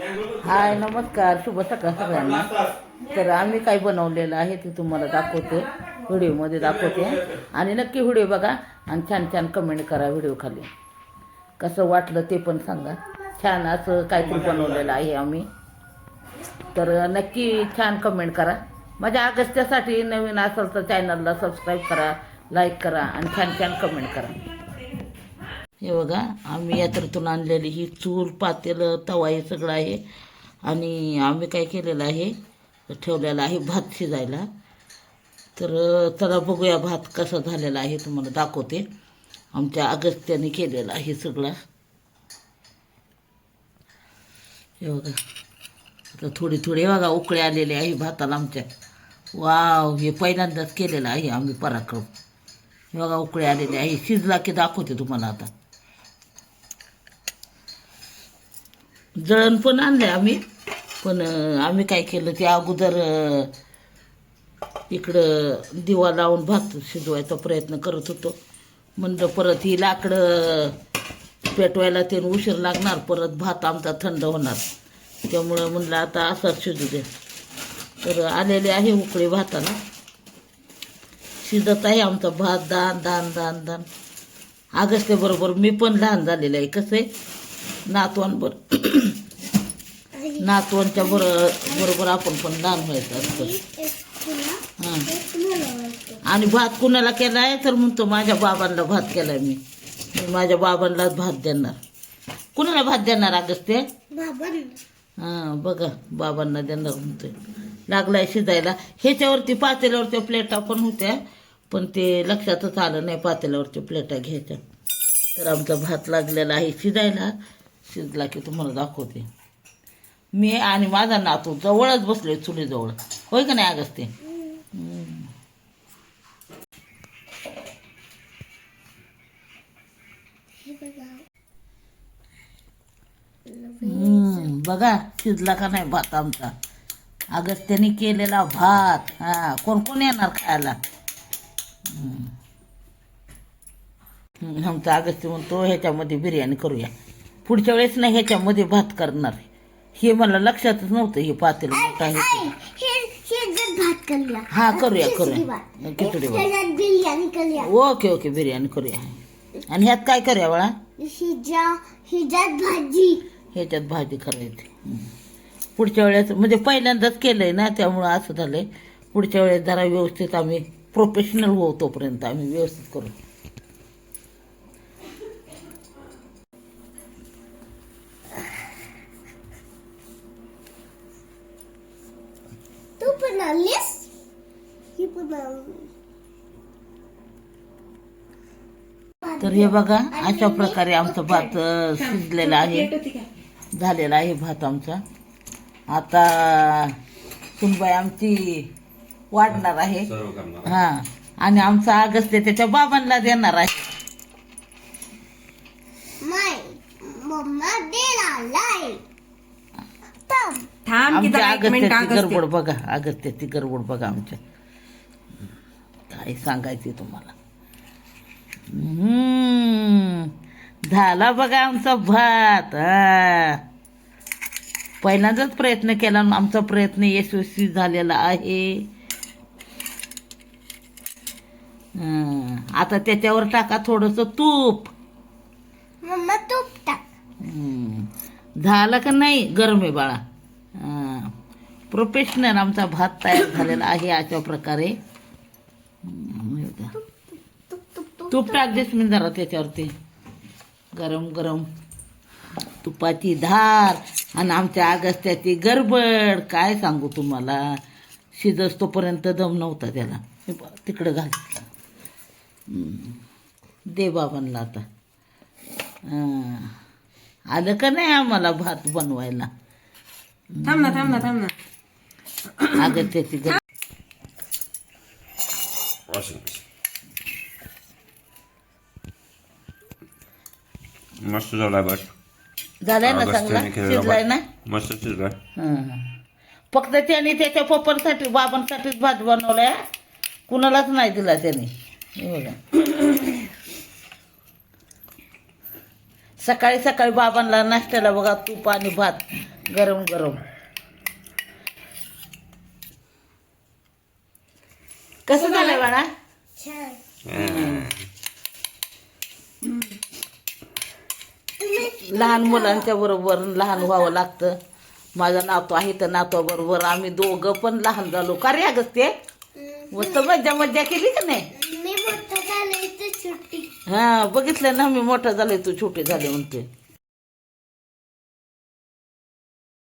हाय नमस्कार. शुभ सकाळ सगळ्यांना. तर आम्ही काय बनवलेलं आहे ते तुम्हाला दाखवते. व्हिडिओमध्ये दाखवते. आणि नक्की व्हिडिओ बघा आणि छान छान कमेंट करा व्हिडिओ खाली. कसं वाटलं ते पण सांगा. छान असं काहीतरी बनवलेलं आहे आम्ही. तर नक्की छान कमेंट करा. माझ्या अगस्त्यासाठी नवीन असेल तर चॅनलला सबस्क्राईब करा लाईक करा आणि छान छान कमेंट करा. हे बघा आम्ही यात्रेतून आणलेली ही चूल पातेलं तवा हे सगळं आहे. आणि आम्ही काय केलेलं आहे ठेवलेलं आहे भात शिजायला. तर चला बघूया भात कसा झालेला आहे तुम्हाला दाखवते. आमच्या अगस्त्याने केलेला आहे सगळा. हे बघा आता थोडी थोडी बघा उकळे आलेले आहे भाताला आमच्या. वाव हे पहिल्यांदाच केलेलं आहे आम्ही पराक्रम. हे बघा उकळे आलेले आहे. शिजला की दाखवते तुम्हाला आता. जळण पण आणलं आम्ही. पण आम्ही काय केलं ते अगोदर इकडं दिवा लावून भात शिजवायचा प्रयत्न करत होतो. म्हणलं परत ही लाकडं पेटवायला ते उशीर लागणार परत भात आमचा थंड होणार. त्यामुळं म्हणलं आता असाच शिजू दे. तर आलेले आहे उकळे भाताला. शिजत आहे आमचा भात दान दान दान दान. बरोबर मी पण लहान झालेलं आहे कसं आहे? नातवांबर नातवांच्या बरो बरोबर आपण पण लहान व्हायचं असतं. हां. आणि भात कुणाला केला आहे तर म्हणतो माझ्या बाबांना भात केलाय मी. मी माझ्या बाबांनाच भात देणार. कुणाला भात देणार अगस्त्य हां बघा बाबांना देणार म्हणतोय. लागलाय शिजायला. ह्याच्यावरती पातेल्यावरच्या प्लेटा पण होत्या पण ते लक्षातच आलं नाही पातेल्यावरच्या प्लेटा घ्यायच्या. तर आमचा भात लागलेला आहे शिजायला. शिजला की तुम्हाला दाखवते. मी आणि माझा नातू जवळच बसले चुलीजवळ. होय का नाही अगस्ते? हम्म. बघा शिजला का नाही भात आमचा? अगस्त्याने केलेला भात. हा कोण कोण येणार खायला? आमचा अगस्त्य म्हणतो ह्याच्यामध्ये बिर्याणी करूया. पुढच्या वेळेस नाही ह्याच्यामध्ये भात करणार. हे मला लक्षातच नव्हतं हे पातेलं मोठं आहे ते. भात करूया हा करूया करूया. खिचडी भात. त्याच्यात बिर्याणी करूया. ओके ओके बिर्याणी करूया. आणि ह्यात काय करूया बाळा? हिजा हिजात भाजी. ह्याच्यात भाजी करायची. पुढच्या वेळेस म्हणजे पहिल्यांदाच केलंय ना त्यामुळं असं झालंय. पुढच्या वेळेस जरा व्यवस्थित आम्ही प्रोफेशनल होऊ तोपर्यंत आम्ही व्यवस्थित करू. तर हे बघा अशा प्रकारे आमचा भात शिजलेला आहे. झालेला आहे भात आमचा. आता सुनबाई आमची वाढणार आहे. हा आणि आमचा आगस्त त्याच्या बाबांना देणार आहे. आमच्या अगस्त्य. गडबड बघा अगस्त्याची गडबड बघा आमच्या. काय सांगायचे तुम्हाला. झाला बघा आमचा भात हा. पहिल्यांदाच प्रयत्न केला आमचा प्रयत्न यशस्वी झालेला आहे. हं, आता त्याच्यावर टाका थोडस तूप. मम्मा तूप टाक. झालं का नाही? गरम आहे बाळा. प्रोफेशनल आमचा भात तयार झालेला आहे अशा प्रकारे हम्म, हे बघा. तूप टाक देस मी जरा त्याच्यावरती. गरम गरम. तुपाची धार आणि आमच्या अगस्त्याची गडबड. काय सांगू तुम्हाला? शिजस तोपर्यंत दम नव्हता त्याला. तिकडं घाल. हम्म. दे बाबांना आता. आलं का नाही आम्हाला भात बनवायला? थांब ना थांब ना थांब ना. अगस्त्याची मस्त झालाय बस झालाय ना चांगला शिजलाय ना. मस्त शिजलाय हं. फक्त त्याने त्याच्या पप्पांसाठी बाबांसाठीच भात बनवलाय कुणालाच नाही दिला त्याने हे बघा सकाळी सकाळी बाबांना नाश्त्याला बघा तूप आणि भात गरम गरम कसं झालंय बाळा छान लहान मुलांच्या बरोबर लहान व्हावं लागतं. माझा नातू आहे तर नातवाबरोबर आम्ही दोघं पण लहान झालो. का रे अगं ते? मस्त मज्जा मज्जा केली का नाही? हा बघितलं ना मी मोठा झालोय तू छोटी झाले म्हणते.